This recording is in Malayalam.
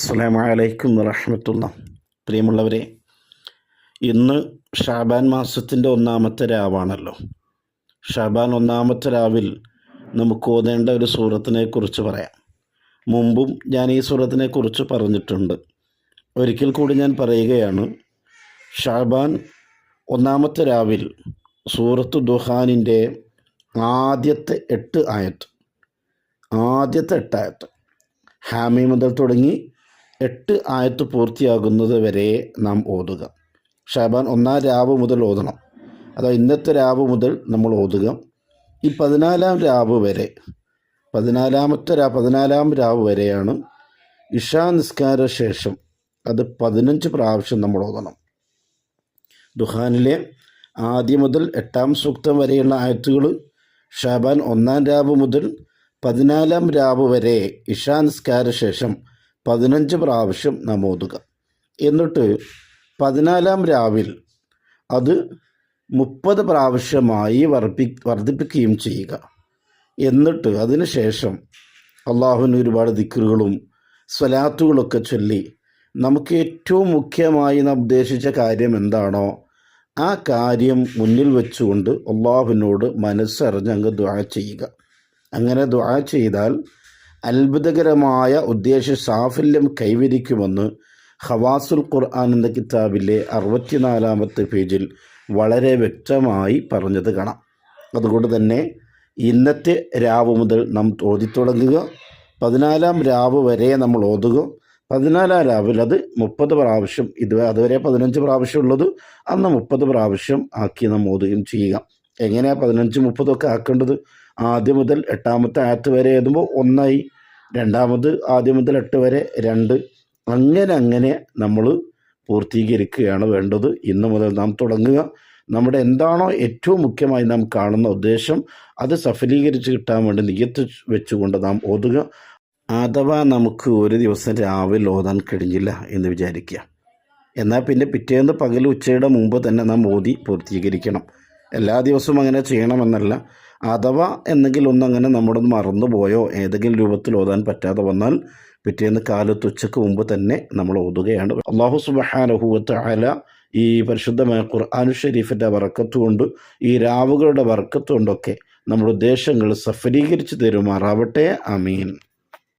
അസ്സാം വലൈക്കും വറഹമത്തുള്ള. പ്രിയമുള്ളവരെ ഇന്ന് ഷാബാൻ മാസത്തിന്റെ ഒന്നാമത്തെ രാവാണല്ലോ. ഷാബാൻ ഒന്നാമത്തെ രാവിൽ നമുക്ക് ഓതേണ്ട ഒരു സൂറത്തിനെ കുറിച്ച് പറയാം. മുമ്പും ഞാൻ ഈ സൂറത്തിനെ കുറിച്ച് പറഞ്ഞിട്ടുണ്ട്. ഒരിക്കൽ കൂടി ഞാൻ പറയുകയാണ് ഷാബാൻ ഒന്നാമത്തെ രാവിൽ സൂറത്ത് ദുഹാനിന്റെ ആദ്യത്തെ എട്ട് ആയത്ത് ആദ്യത്തെ എട്ടായത്ത് ഹാമി മുതൽ തുടങ്ങി എട്ട് ആയത്ത് പൂർത്തിയാകുന്നത് വരെ നാം ഓതുക. ഷാബാൻ ഒന്നാം രാവ് മുതൽ ഓതണം. അതായത് ഇന്നത്തെ രാവ് മുതൽ നമ്മൾ ഓതുക. ഈ പതിനാലാം രാവ് വരെ പതിനാലാമത്തെ രാ പതിനാലാം രാവ് വരെയാണ് ഇഷാ നിസ്കാര ശേഷം അത് പതിനഞ്ച് പ്രാവശ്യം നമ്മൾ ഓതണം. ദുഹാനിലെ ആദ്യം മുതൽ എട്ടാം സൂക്തം വരെയുള്ള ആയത്തുകൾ ഷാബാൻ ഒന്നാം രാവ് മുതൽ പതിനാലാം രാവ് വരെ ഇഷാ നിസ്കാര ശേഷം പതിനഞ്ച് പ്രാവശ്യം നാം ഓതുക എന്നിട്ട് പതിനാലാം രാവിൽ അത് മുപ്പത് പ്രാവശ്യമായി വർപ്പി വർദ്ധിപ്പിക്കുകയും ചെയ്യുക. എന്നിട്ട് അതിനുശേഷം അള്ളാഹുവിന് ഒരുപാട് ദിക്കറുകളും സ്വലാത്തുകളൊക്കെ ചൊല്ലി നമുക്ക് ഏറ്റവും മുഖ്യമായി നാം ഉദ്ദേശിച്ച കാര്യം എന്താണോ ആ കാര്യം മുന്നിൽ വെച്ചുകൊണ്ട് അള്ളാഹുവിനോട് മനസ്സറിഞ്ഞ് അങ്ങ് ദ്വാ ചെയ്യുക. അങ്ങനെ ദ്വാ ചെയ്താൽ അത്ഭുതകരമായ ഉദ്ദേശ സാഫല്യം കൈവരിക്കുമെന്ന് ഹവാസുൽ ഖുർആൻ എന്ന കിതാബിലെ അറുപത്തിനാലാമത്തെ പേജിൽ വളരെ വ്യക്തമായി പറഞ്ഞത് കാണാം. അതുകൊണ്ട് തന്നെ ഇന്നത്തെ രാവ് മുതൽ നാം ഓതി തുടങ്ങുക. പതിനാലാം രാവ് വരെ നമ്മൾ ഓതുക. പതിനാലാം രാവിൽ അത് മുപ്പത് പ്രാവശ്യം ഇത് അതുവരെ പതിനഞ്ച് പ്രാവശ്യം ഉള്ളത് അന്ന് മുപ്പത് പ്രാവശ്യം ആക്കി നാം ഓതുകയും ചെയ്യുക. എങ്ങനെയാണ് പതിനഞ്ച് മുപ്പതൊക്കെ ആക്കേണ്ടത്? ആദ്യം മുതൽ എട്ടാമത്തെ ആയത്ത് വരെ എഴുതുമ്പോൾ ഒന്നായി രണ്ടാമത് ആദ്യം മുതൽ എട്ട് വരെ രണ്ട്. അങ്ങനെ അങ്ങനെ നമ്മൾ പൂർത്തീകരിക്കുകയാണ് വേണ്ടത്. ഇന്ന് മുതൽ നാം തുടങ്ങുക. നമ്മുടെ എന്താണോ ഏറ്റവും മുഖ്യമായി നാം കാണുന്ന ഉദ്ദേശം അത് സഫലീകരിച്ച് കിട്ടാൻ വേണ്ടി നിയത്ത് വെച്ചുകൊണ്ട് നാം ഓതുക. അഥവാ നമുക്ക് ഒരു ദിവസം രാവിലെ ഓതാൻ കഴിഞ്ഞില്ല എന്ന് വിചാരിക്കുക. എന്നാൽ പിന്നെ പിറ്റേന്ന് പകൽ ഉച്ചയുടെ മുമ്പ് തന്നെ നാം ഓതി പൂർത്തീകരിക്കണം. എല്ലാ ദിവസവും അങ്ങനെ ചെയ്യണമെന്നല്ല. അഥവാ എന്തെങ്കിലും ഒന്നങ്ങനെ നമ്മുടെ മറന്നുപോയോ ഏതെങ്കിലും രൂപത്തിൽ ഓതാൻ പറ്റാതെ വന്നാൽ പിറ്റേന്ന് കാലത്ത് ഉച്ചയ്ക്ക് മുമ്പ് തന്നെ നമ്മൾ ഓതുകയാണ്. അള്ളാഹു സുബഹാനഹുവത്ത് അല ഈ പരിശുദ്ധമായ ഖുർആാനു ഷെരീഫിന്റെ വറക്കത്തുകൊണ്ട് ഈ രാവുകളുടെ വറക്കത്തുകൊണ്ടൊക്കെ നമ്മുടെ ഉദ്ദേശങ്ങൾ സഫലീകരിച്ച് തരുമാറാവട്ടെ. അമീൻ